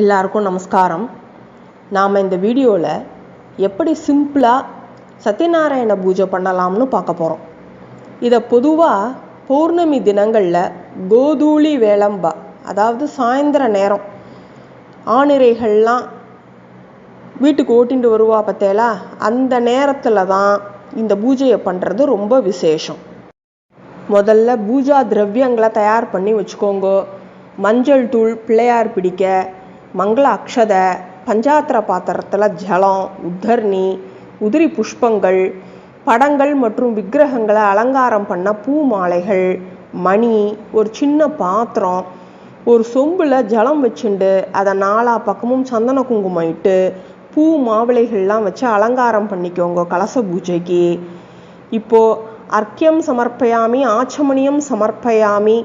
எல்லாருக்கும் நமஸ்காரம். நாம் இந்த வீடியோவில் எப்படி சிம்பிளாக சத்யநாராயண பூஜை பண்ணலாம்னு பார்க்க போகிறோம் இதை பொதுவாக பௌர்ணமி தினங்களில் கோதூளி வேளம்பா அதாவது சாயந்தர நேரம் ஆணிரைகள்லாம் வீட்டுக்கு ஓட்டிட்டு வருவா பார்த்தேலா அந்த நேரத்தில் தான் இந்த பூஜையை பண்ணுறது ரொம்ப விசேஷம். முதல்ல பூஜா திரவியங்களை தயார் பண்ணி வச்சுக்கோங்க. மஞ்சள் தூள் பிள்ளையார் பிடிக்க மங்கள அக்ஷத பஞ்சாத்திர பாத்திரத்தில் ஜலம் உத்தர்ணி உதிரி புஷ்பங்கள் படங்கள் மற்றும் விக்கிரகங்களை அலங்காரம் பண்ண பூ மாலைகள் மணி ஒரு சின்ன பாத்திரம் ஒரு சொம்பில் ஜலம் வச்சுண்டு அதை நாலா பக்கமும் சந்தன குங்குமம் இட்டு பூ மாவிளைகள்லாம் வச்சு அலங்காரம் பண்ணிக்கோங்க கலச பூஜைக்கு. இப்போது அர்க்கியம் சமர்ப்பயாமி ஆச்சமணியம் சமர்ப்பயாமி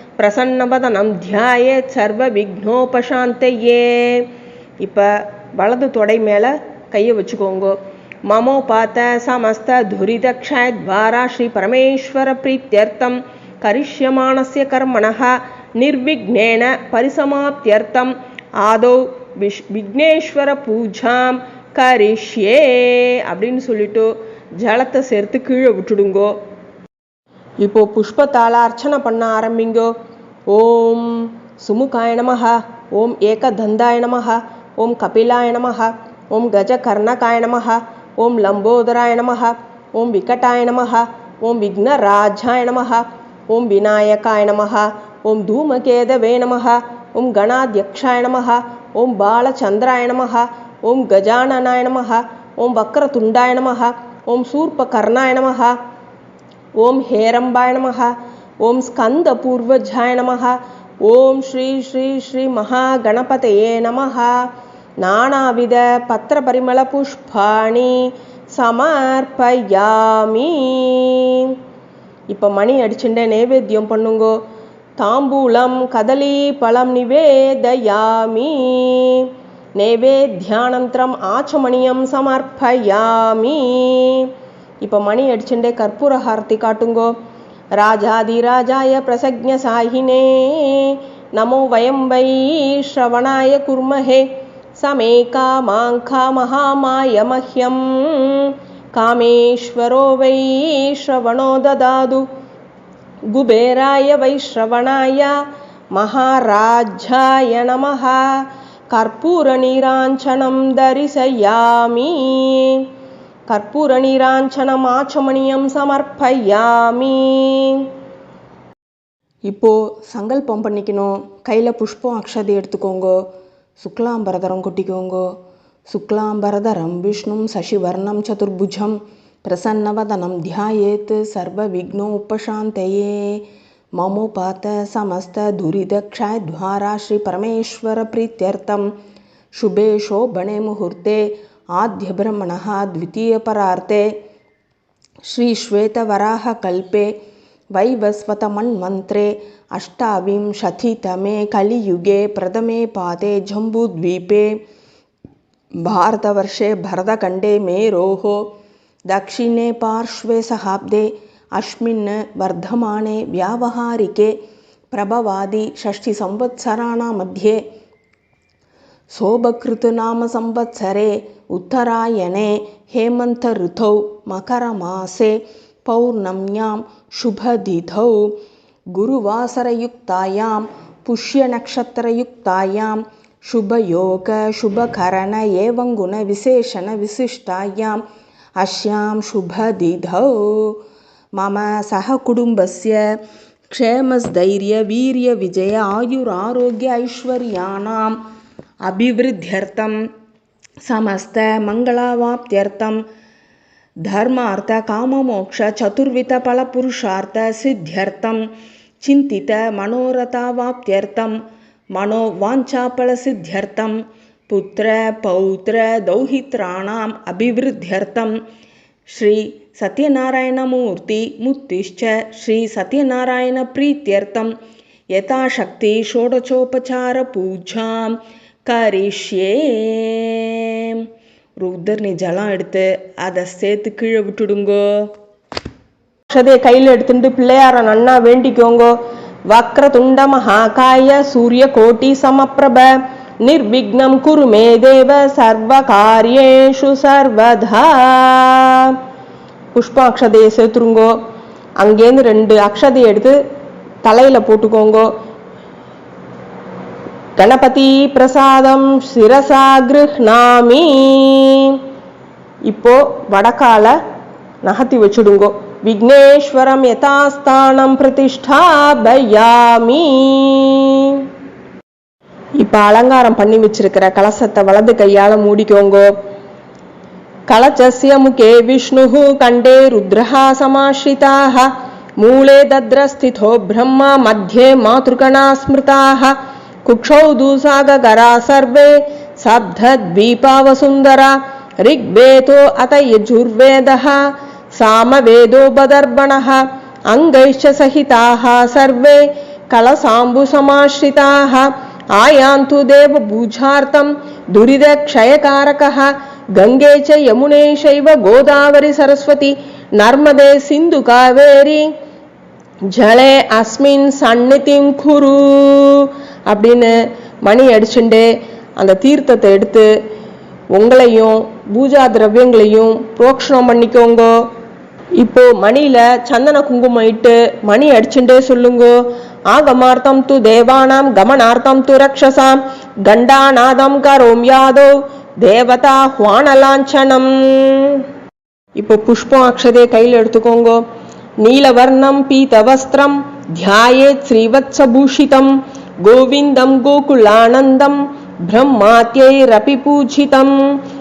பிரசன்னபதனம் தியாயே சர்வ விக்னோபசாந்தையே இப்போ வலது தொடை மேலே கையை வச்சுக்கோங்கோ. மமோ பார்த்த சமஸ்த துரிதக்ஷாய் துவாரா ஸ்ரீ பரமேஸ்வர பிரீத்தியர்த்தம். கரிஷ்யமானசிய கர்மணா நிர்விக்னேன பரிசமாப்தியர்த்தம். ஆதோ விஷ் விக்னேஸ்வர பூஜாம் கரிஷ்யே அப்படின்னு சொல்லிட்டு ஜலத்தை சேர்த்து கீழே விட்டுடுங்கோ. இப்போ புஷ்பத்தால அர்ச்சனை பண்ண ஆரம்பிங்கோ. ஓம் சுமுகாய நமஹ ஓம் ஏகதந்தாய நமஹ ஓம் கபிலாய நமஹ ஓம் கஜகர்ணகாய நமஹ ஓம் லம்போதராய நமஹ ஓம் விகட்டாய நமஹ ஓம் விக்னராஜாய நமஹ ஓம் விநாயகாய நமஹ ஓம் தூமகேதவே நமஹ ஓம் கணாத்யக்ஷாய நமஹ ஓம் பாலச்சந்திராய நமஹ ஓம் கஜானனாய நமஹ ஓம் வக்ரதுண்டாய நமஹ ஓம் சூர்பகர்ணாய நமஹ ஓம் ஹேரம்பாய நமஹ ஓம் ஸ்கந்த பூர்வஜாய நமஹ. ஓம் ஸ்ரீ ஸ்ரீ ஸ்ரீ மகா மகாகணபதயே நமஹ. நானாவித பத்திர பரிமள புஷ்பாணி சமர்ப்பயாமி. இப்போ மணி அடிச்சுட்டே நைவேத்தியம் பண்ணுங்கோ. தாம்பூலம் கதலி பழம் நிவேதயாமி. நைவேத்தியானந்தரம் ஆச்சமணியம் சமர்ப்பயாமி. இப்போ மணி அடிச்சுட்டே கற்பூர ஹாரதி காட்டுங்கோ. राजाधिराजाय प्रसज्ञसाहिने। नमो वयं वै श्रवणाय कुर्महे। समेकामाङ्खा महामाय मह्यं कामेश्वरो वै श्रवणो ददातु। गुबेराय वै श्रवणाय महाराजाय नमः। कर्पूरनिराञ्छनं दर्शयामि। நமः கற்பூரநீராஞ்சனம் தரிசயாமி கற்பூரநீராஞ்சனம் ஆச்சமணியம் சமர்ப்பயாமி இப்போ சங்கல்பம் பண்ணிக்கணும் கையில் புஷ்பம் அக்ஷதை எடுத்துக்கோங்க சுக்லாம்பரதரம் கொட்டிக்கோங்க சுக்லாம்பரதரம் விஷ்ணும் சசிவர்ணம் சதுர்புஜம் பிரசன்னவதனம் தியாயேத் சர்வ விக்னோபசாந்தையே மமோபாத்த சமஸ்த துரிதக்ஷாத்வாரா ஸ்ரீ பரமேஸ்வர பிரீத்தியர்த்தம் शुभे शोभणे मुहूर्ते आद्यब्रह्मणः द्वितीयपरार्ते श्रीश्वेतवराहकल्पे वैवस्वतमन्मन्त्रे अष्टाविंशतितमे कलियुगे प्रथमे पादे जम्बूद्वीपे भारतवर्षे भरतखण्डे मेरोः दक्षिणे पार्श्वे सहाब्दे अस्मिन् वर्धमाने व्यावहारिके प्रभवादि षष्टिसंवत्सराणां मध्ये शोभकृतनामसंवत्सरे उत्तरायणे हेमन्तऋतौ मकरमासे पौर्णम्यां शुभदिधौ। गुरुवासरयुक्तायां पुष्यनक्षत्रयुक्तायां शुभयोगशुभकरण शुभयोगशुभकरणङ्गुणविशेषणविशिष्टायाम् अस्यां शुभदिधौ। मम सहकुटुम्बस्य क्षेमस्थैर्यवीर्यविजय आयुरारोग्य ऐश्वर्याणां अभिवृद्ध्यर्थं समस्तमङ्गलावाप्त्यर्थं धर्मार्थकाममोक्षचतुर्विधफलपुरुषार्थसिद्ध्यर्थं चिन्तितमनोरथावाप्त्यर्थं मनोवाञ्छाफलसिद्ध्यर्थं पुत्रपौत्रदौहित्राणाम् अभिवृद्ध्यर्थं श्रीसत्यनारायणमूर्तिमुक्तिश्च श्रीसत्यनारायणप्रीत्यर्थं यथाशक्ति षोडशोपचारपूजां கரிஷ்யே. ஒரு ஜலம் எடுத்து அதை சேர்த்து கீழே விட்டுடுங்கோ. அக்ஷதையை கையில் எடுத்துட்டு பிள்ளையார நன்னா வேண்டிக்கோங்கோ. வக்ரதுண்ட மகாகாய சூரிய கோட்டி சமப்பிரப. நிர்விக்னம் குருமே தேவ சர்வ காரியேஷு சர்வதா. புஷ்ப அக்ஷதையை சேர்த்துருங்கோ. அங்கேருந்து ரெண்டு அக்ஷதையை எடுத்து தலையில போட்டுக்கோங்கோ. கணபதி பிரசாதம் சிரசா கிருஹ்ணாமி இப்போ வடக்கால நகத்தி வச்சுடுங்கோ. விக்னேஸ்வரம் யதாஸ்தானம் பிரதிஷ்டாபயாமி. இப்ப அலங்காரம் பண்ணி வச்சிருக்கிற கலசத்தை வலது கையால மூடிக்கோங்கோ. கலச்சசிய முகே விஷ்ணு கண்டே ருத்ரஹா சமாஸ்ரிதாக மூலே தத்ரஸ்திதோ பிரம்மா மத்தியே மாத்ருகணா ஸ்மிருதாக कुक्षौ दूसागरा सर्वे, सब्धद्वीपावसुन्दरा, ऋग्वेदो अत यजुर्वेदः सामवेदो बदर्बण अङ्गैश्च सहिताः सर्वे, कलसाम्बुसमाश्रिताः, आयान्तु देवभूजार्थं दुरिदक्षयकारकः गङ्गे च यमुने शैव गोदावरी सरस्वती, नर्मदे सिन्धुकावेरी जले अस्मिन् सन्निधिं कुरु। அப்படின்னு மணி அடிச்சுண்டு அந்த தீர்த்தத்தை எடுத்து உங்களையும் பூஜா திரவியங்களையும் புரோக்ஷணம் பண்ணிக்கோங்க. இப்போ மணியில சந்தன குங்குமம் இட்டு மணி அடிச்சுட்டே சொல்லுங்க. ஆகமார்த்தம் து தேவானாம் கமனார்த்தம் து ரக்ஷசாம். கண்டாநாதம் கரோம் யாதோ தேவதா ஹுவானலாஞ்சனம். இப்போ புஷ்பம் அக்ஷதே கையில் எடுத்துக்கோங்க. நீலவர்ணம் பீதவஸ்திரம் தியாயேத் ஸ்ரீவத்சபூஷிதம். கோவிந்தம் கோகுலானந்தம் பிரம்மாத்யைரபி பூஜிதம்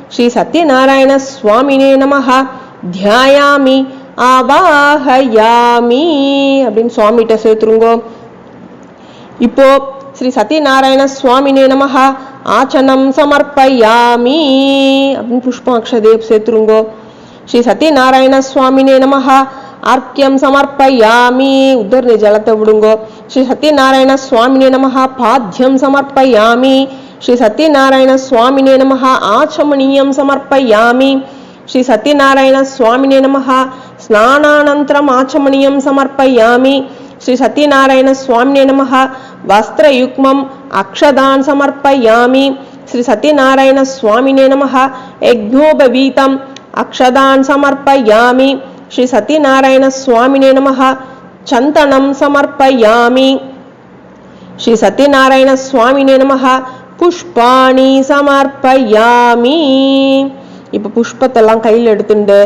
ஸ்ரீ சத்யநாராயண சுவாமினே நமஹ தியாயாமி ஆவாஹயாமி அப்படின்னு சுவாமிகிட்ட சேர்த்துருங்கோ இப்போ ஸ்ரீ சத்யநாராயண சுவாமினே நமஹ ஆச்சனம் சமர்ப்பயாமி அப்படின்னு புஷ்பாட்சதே சேர்த்துருங்கோ ஸ்ரீ சத்யநாராயண சுவாமினே நமஹ அர்க்கியம் சமர்ப்பயாமி உத்தரணி ஜலத்தை விடுங்கோ శ్రీ సత్యనారాయణ స్వామినే నమ. పాద్యం సమర్పయామి. శ్రీ సత్యనారాయణ స్వామినే నమ. ఆచమనీయం సమర్పయామి. శ్రీ సత్యనారాయణ స్వామినే నమ. స్నానానంతరం ఆచమనీయం సమర్పయామి. శ్రీ సత్యనారాయణ స్వామినే నమ. వస్త్రయుగ్మం అక్షదాన్ సమర్పయామి. శ్రీ సత్యనారాయణ స్వామినే నమ. యజ్ఞోపవీతం అక్షదాన్ సమర్పయామి. శ్రీ సత్యనారాయణ స్వామినే నమ. చందనం సమర్పయామి శ్రీ సత్యనారాయణ స్వామినే నమ புஷ்பாணி சமர்ப்பயாமி. இப்போ புஷ்பத்தெல்லாம் கையில் எடுத்துண்டு.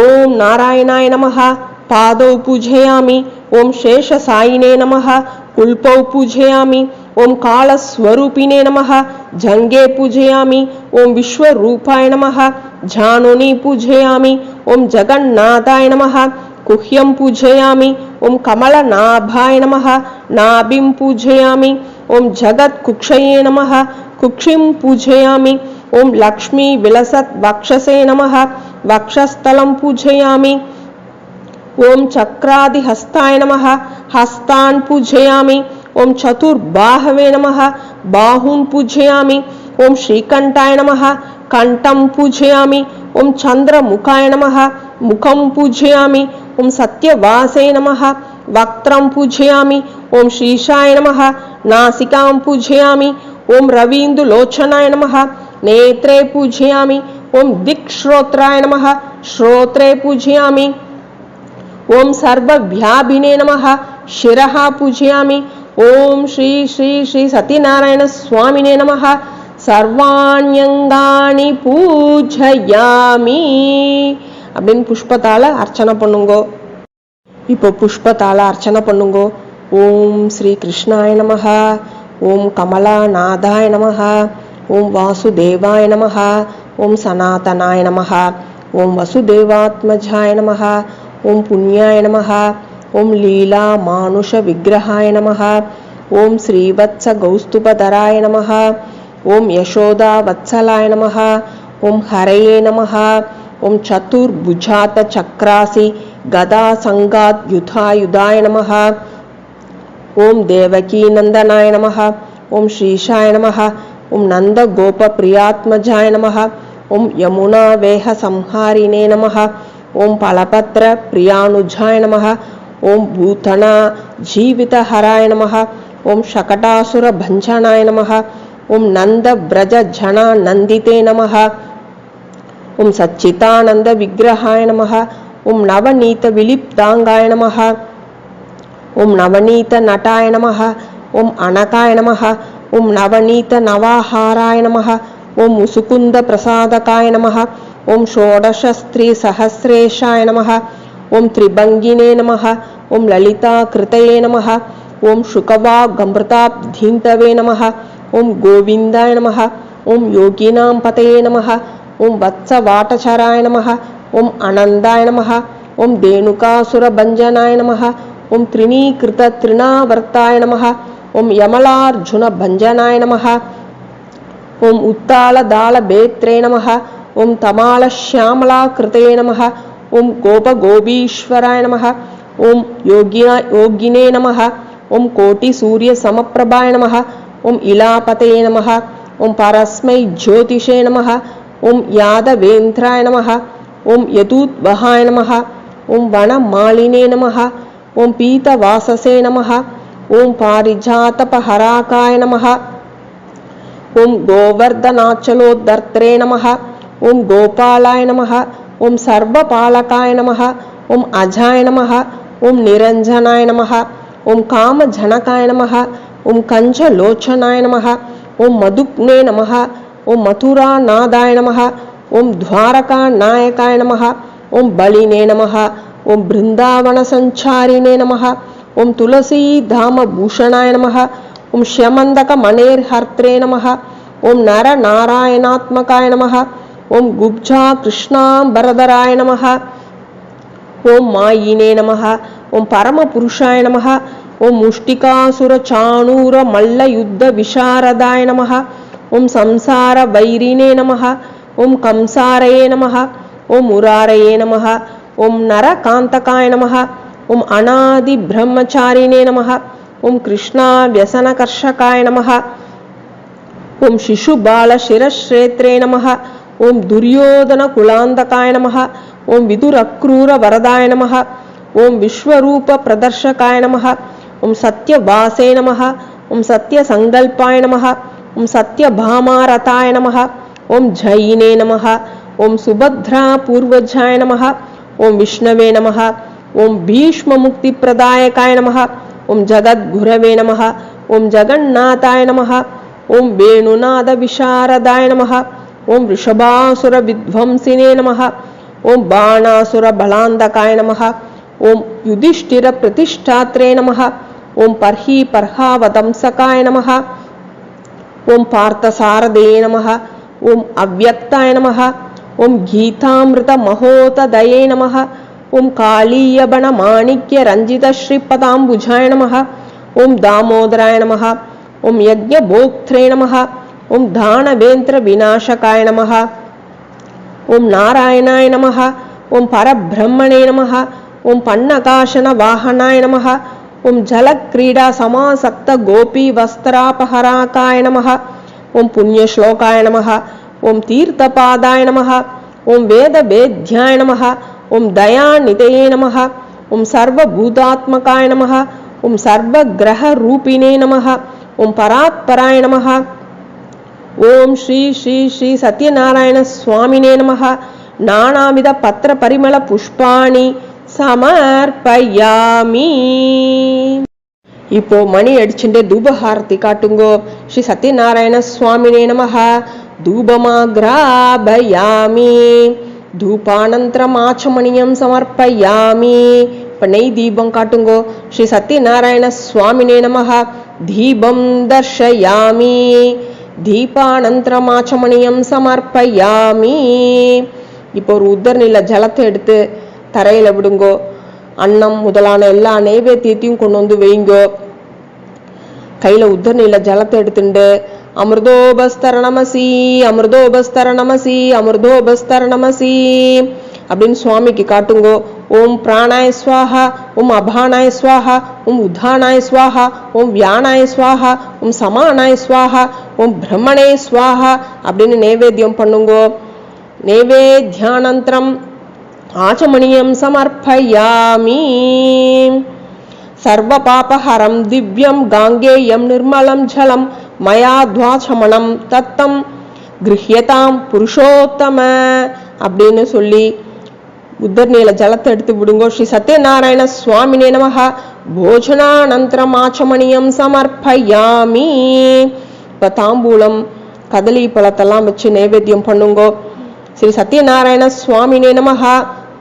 ஓம் நாராயணாய நமகா பாதௌ பூஜையாமி. ஓம் சேஷ சாயினே நமகா குல்பௌ பூஜையாமி. ஓம் காலஸ்வரூபினே நமகா ஜங்கே பூஜையாமி. ஓம் விஸ்வரூபாய நமகா ஜானுனி பூஜையாமி. ஓம் ஜெகநாதாய நமக गुह्यं पूजयामि। ओं कमलनाभाय नमः। नाभिं पूजयामि। जगत्कुक्ष जगत्कुक्षये नमः। कुक्षिं पूजयामि। लक्ष्मी लक्ष्मीविलसत् वक्षसे नम। वक्षस्थलं पूजयामि। ओं चक्रादिहस्ताय नम। हस्तान् पूजयामि। ओं चतुर्बाहवे नम। बाहून् पूजयामि। ओं श्रीकण्ठाय नमः। కంఠం పూజయామి. ఓం చంద్రముఖాయ నమ. ముఖం పూజయామి. ఓం సత్యవాసే నమ. వక్త్రం పూజయామి. ఓం శ్రీషాయ నమ. నాసికాం పూజయామి. ఓం రవీందులోచనాయ నమ. నేత్రే పూజయామి. ఓం దిక్శ్రోత్రాయ నమ. శ్రోత్రే పూజయామి. ఓం సర్వ్యాభినే నమ. శిర పూజయామి. ఓం శ్రీ శ్రీ శ్రీ సత్యనారాయణ స్వామినే నమ. சர்வாண்யங்காணி பூஜயாமி அப்படின்னு புஷ்பத்தால அர்ச்சனை பண்ணுங்கோ இப்போ புஷ்பத்தால அர்ச்சனை பண்ணுங்கோ ஓம் ஸ்ரீ கிருஷ்ணாய நமஹ ஓம் கமலாநாதாய நமஹ ஓம் வாசுதேவாய நமஹ ஓம் சனாதனாய நமஹ ஓம் வசுதேவாத்மஜாய நமஹ ஓம் புண்ணியாய நமஹ ஓம் லீலா மானுஷ விக்கிரகாய நமஹ ஓம் ஸ்ரீவத்ச கௌஸ்துபதராய நமஹ ఓం యశోదా వత్సలాయ నమ ఓం హరయే నమ ఓం చతుర్భుజాత చక్రాసి గదా సంగాత్ యుధాయుధాయ నమ ఓం దేవకీనందనాయ నమ ఓం శ్రీషాయ నమ ఓం నందగోపప్రియాత్మజాయ నమ ఓం యమునా వేహ సంహారిణే నమ ఓం ఫలపత్ర ప్రియానుజాయ నమ ఓం భూతనా జీవితహరాయ నమ ఓం శకటాసుర భంజనాయ నమ ஓம் நந்த பிரஜ ஜனா நந்திதே நமக ஓம் சச்சிதானந்த விக்கிரகாய நமக ஓம் நவநீத விலிப்தாங்காய நமக ஓம் நவநீத நட்டாய நமக ஓம் அனகாய நமக ஓம் நவநீத நவாஹாராய நமக ஓம் முசுகுந்த பிரசாதகாய நமக ஓம் ஷோடசஸ்திரீ சஹசிரேஷாய நமக ஓம் திரிபங்கினே நமக ஓம் லலிதா கிருத்தையே நமக ஓம் சுகவா கம்பிரதாப்தீந்தவே நமக ఓం గోవిందాయ నమ ఓం యోగినాం పతయే నమ ఓం వత్సవాటచరాయ నమ ఓం అనందాయ నమ ఓం భంజనాయ నమ ఓం త్రిణీకృత త్రిణావర్తాయ నమ ఓం యమలార్జున భంజనాయ నమ ఓం ఉత్తాళదాళభేత్రే నమ ఓం తమాళశ్యామలాకృతే నమ ఓం గోపగోపీశ్వరాయ నమ ఓం యోగిన యోగినే నమ ఓం కోటి సూర్య సమప్రభాయ నమ ఓం ఇలాపతయే నమ ఓం పరస్మై జ్యోతిషే నమ ఓం యాదవేంద్రాయ నమ ఓం యతూద్వహాయ నమ ఓం వనమాలినే నమ ఓం పీతవాససే నమ ఓం పారిజాతపహరాకాయ నమ ఓం గోవర్ధనాచలోద్ధర్త్రే నమ ఓం గోపాలాయ నమ ఓం సర్వపాలకాయ నమ ఓం అజాయ నమ ఓం నిరంజనాయ నమ ఓం కామజనకాయ నమ ఓం కంచ లోచనాయ నమ ఓం మధుగ్నే నమ ఓం మథురా నాదాయ నమ ఓం ద్వారకా నాయకాయ నమ ఓం బలినే నమ ఓం బృందావన సంచారిణే నమ ఓం తులసీ ధామ భూషణాయ నమ ఓం శ్యమందక మనేర్హర్త్రే నమ ఓం నర నారాయణాత్మకాయ నమ ఓం గుబ్జా కృష్ణాంబరదరాయ నమ ఓం మాయినే నమ ఓం పరమపురుషాయ నమ ఓం ముష్టికాసుర చాణూర మల్ల యుద్ధ విశారదాయ నమ ఓం సంసార వైరినే నమ ఓం కంసారయే నమ ఓం మురారయే నమ ఓం నరకాంతకాయ నమ ఓం అనాది బ్రహ్మచారిణే నమ ఓం కృష్ణా వ్యసనకర్షకాయ నమ ఓం శిశుబాల శిరశ్రేత్రే నమ ఓం దుర్యోధన కులాంతకాయ నమ ఓం విదురక్రూర వరదాయ నమ ఓం విశ్వరూప ప్రదర్శకాయ నమ ओम सत्य वासे नम ओम सत्य संकल्पाय नम ओम सत्य भामारताय नम ओम जयिने नम ओम सुभद्रा पूर्वजाय नम ओम विष्णवे नम ओम भीष्म मुक्ति प्रदायकाय नम ओम जगद्गुरवे नम ओम जगन्नाथाय नम ओम वेणुनाद विशारदाय नम ओम वृषभासुर विध्वंसिने नम ओम बाणासुर बलांदकाय नम ओम युधिष्ठिर प्रतिष्ठात्रे नमः ॐ पर्हि पर्हावदंसकाय नमः ॐ पार्थसारदे नमः ॐ अव्यक्ताय नमः ॐ गीतामृतमहोतदये नमः ॐ कालीयबणमाणिक्यरञ्जितश्रीपदाम्बुजाय नमः ॐ दामोदराय नमः ॐ यज्ञभोक्त्रे नमः ॐ दानवेन्द्रविनाशकाय नमः ॐ नारायणाय नमः ॐ परब्रह्मणे नमः ॐ पन्नकाशनवाहनाय नमः ఓం జలక్రీడా సమాసక్త గోపీ వస్త్రాపహరాకాయ నమ. ఓం పుణ్యశ్లోకాయ నమ. ఓం తీర్థపాదాయ నమ. ఓం వేద వేదవేద్యాయ నమ. ఓం దయానితయే నమ. ఓం సర్వభూతాత్మకాయ నమ. ఓం సర్వగ్రహ రూపిణే నమ. ఓం పరాత్పరాయ నమ. ఓం శ్రీ శ్రీ శ్రీ సత్యనారాయణ స్వామినే నమ. నానావిధ పత్ర పరిమళ పుష్పాణి. சமர்ப்பயாமி. இப்போ மணி அடிச்சுட்டு தூபஹாரதி காட்டுங்கோ. ஸ்ரீ சத்யநாராயண சுவாமினே நமஹ தூபமாகிராபயாமி. தூபானந்தரம் ஆச்சமணியம் சமர்ப்பயாமி. இப்போ நெய் தீபம் காட்டுங்கோ. ஸ்ரீ சத்யநாராயண சுவாமினே நமஹ தீபம் தர்ஷயாமி. தீபானந்தரம் ஆச்சமணியம் சமர்ப்பயாமி. இப்போ ஒரு உத்தரநில ஜலத்தை எடுத்து தரையில விடுங்கோ. அன்னம் முதலான எல்லா நைவேத்தியத்தையும் கொண்டு வந்து வைங்கோ. கையில உத்தரணியில ஜலத்தை எடுத்துட்டு அமிர்தோபஸ்தர நமசி அமிர்தோபஸ்தர நமசி அமிர்தோபஸ்தர நமசி அப்படின்னு சுவாமிக்கு காட்டுங்கோ. ஓம் பிராணாய ஸ்வாஹா ஓம் அபானாய ஸ்வாஹா ஓம் உத்தானாய ஸ்வாஹா ஓம் வியானாய ஸ்வாஹா ஓம் சமானாய ஸ்வாஹா ஓம் பிரம்மணே ஸ்வாஹா அப்படின்னு நைவேத்தியம் பண்ணுங்கோ. நைவேத்தியானந்தரம் ஆச்சமணியம் சமர்ப்பயாமி सर्वपापहरं दिव्यं गाङ्गेयं निर्मलं जलं मया द्वाचमणं தத்தம் கிருஹ்யதாம் புருஷோத்தம அப்படின்னு சொல்லி உத்தர்நீல ஜலத்தை எடுத்து விடுங்கோ ஸ்ரீ சத்யநாராயண சுவாமினே நமஹ போஜனானந்தரம் ஆச்சமணியம் சமர்ப்பயாமி இப்ப தாம்பூலம் கதலி பழத்தெல்லாம் வச்சு நைவேத்தியம் பண்ணுங்கோ ஸ்ரீ சத்யநாராயண சுவாமினே நமஹ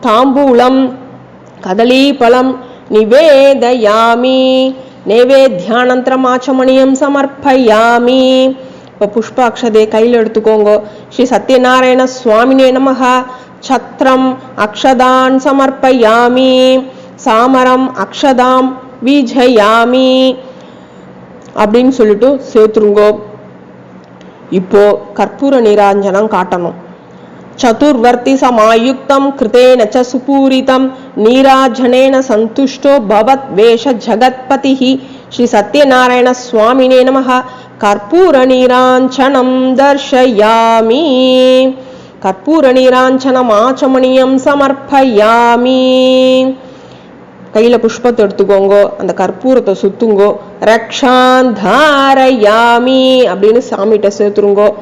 தாம்பூலம் கதலீபலம் நிவேதயாமி நைவேத்தியானந்தரம் ஆச்சமணியம் சமர்ப்பயாமி. இப்போ புஷ்பாட்சதே கையில் எடுத்துக்கோங்க. ஸ்ரீ சத்யநாராயண சுவாமினே நமக சத்திரம் அக்ஷதான் சமர்ப்பயாமி. சாமரம் அக்ஷதாம் வீஜயாமி. அப்படின்னு சொல்லிட்டு சேர்த்துருங்கோ. இப்போ கற்பூர நீராஞ்சனம் காட்டணும். చతుర్వర్తి సమాయుక్తం కృతేన చ సుపూరితం నీరాజనేన సంతుష్టో భవత్ వేష జగత్పతి. శ్రీ సత్యనారాయణ స్వామినే నమ. కర్పూర నీరాంఛనం దర్శయామి. కర్పూర నీరాంఛనమాచమణీయం సమర్పయామి. கையில் పుష్ప எடுத்துக்கோங்கோ అంత కర్పూరతో సుత్తుంగో ரக்ஷாந்தாரயாமி அப்படின்னு సామిట సేతురుంగో.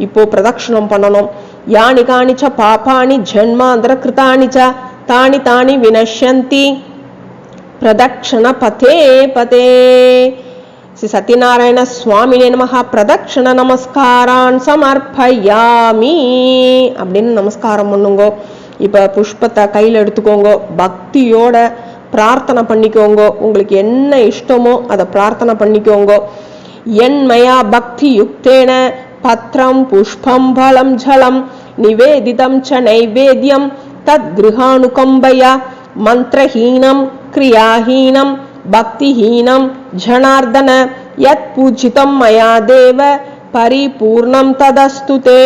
ఇప్పో ప్రదక్షిణం పన్ననం யானி காணிச்ச பாபாணி ஜன்மாந்திர கிருதாணி ச தானி தானி வினஷ்யந்தி பிரதக்ஷண பதே பதே ஸ்ரீ சத்யநாராயண சுவாமினே நமக பிரதக்ஷண நமஸ்காரான் சமர்ப்பயாமி அப்படின்னு நமஸ்காரம் பண்ணுங்கோ. இப்ப புஷ்பத்தை கையில எடுத்துக்கோங்க. பக்தியோட பிரார்த்தனை பண்ணிக்கோங்க. உங்களுக்கு என்ன இஷ்டமோ அதை பிரார்த்தனை பண்ணிக்கோங்க. என்மயா பக்தி யுக்தேன பத்ரம் புஷ்பம் பலம் ஜலம் நிவேதிதம் ச நைவேத்தியம் தத்கிருஹானுகம்பயா மந்திரஹீனம் கிரியாஹீனம் பக்திஹீனம் ஜனார்தன யத் பூஜிதம் மயா தேவ பரிபூர்ணம் ததஸ்து தே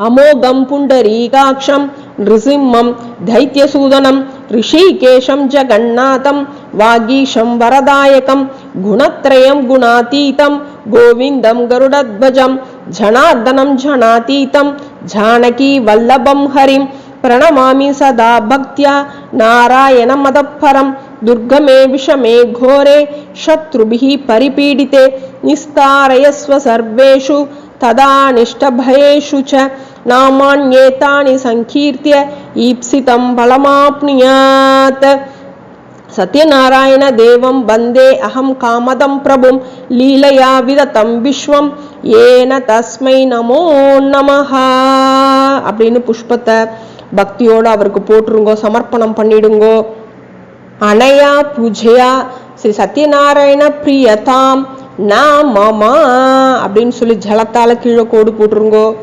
அமோகம் புண்டரீகாட்சம் நிருசிம்மம் தைத்தியசூதனம் ரிஷிகேஷம் ஜெகநாதம் வாகீஷம் வரதாயகம் குணத்ரயம் குணாதீதம் गोविन्दं गरुडध्वजं जनार्दनं जनातीतं जानकीवल्लभं हरिं प्रणमामि सदा भक्त्या नारायणमदपरं दुर्गमे विषमे घोरे शत्रुभिः परिपीडिते निस्तारयस्व सर्वेषु तदानिष्टभयेषु च नामान्येतानि सङ्कीर्त्य ईप्सितं சத்யநாராயண தேவம் வந்தே அகம் காமதம் பிரபும் லீலையா விதத்தம் விஸ்வம். ஏன தஸ்மை நமோ நமஹா. அப்படின்னு புஷ்பத்தை பக்தியோடு அவருக்கு போட்டுருங்கோ சமர்ப்பணம் பண்ணிடுங்கோ. அனையா பூஜையா ஸ்ரீ சத்யநாராயண பிரியதாம். நா மாமா அப்படின்னு சொல்லி ஜலத்தால கீழே கோடு போட்டுருங்கோ.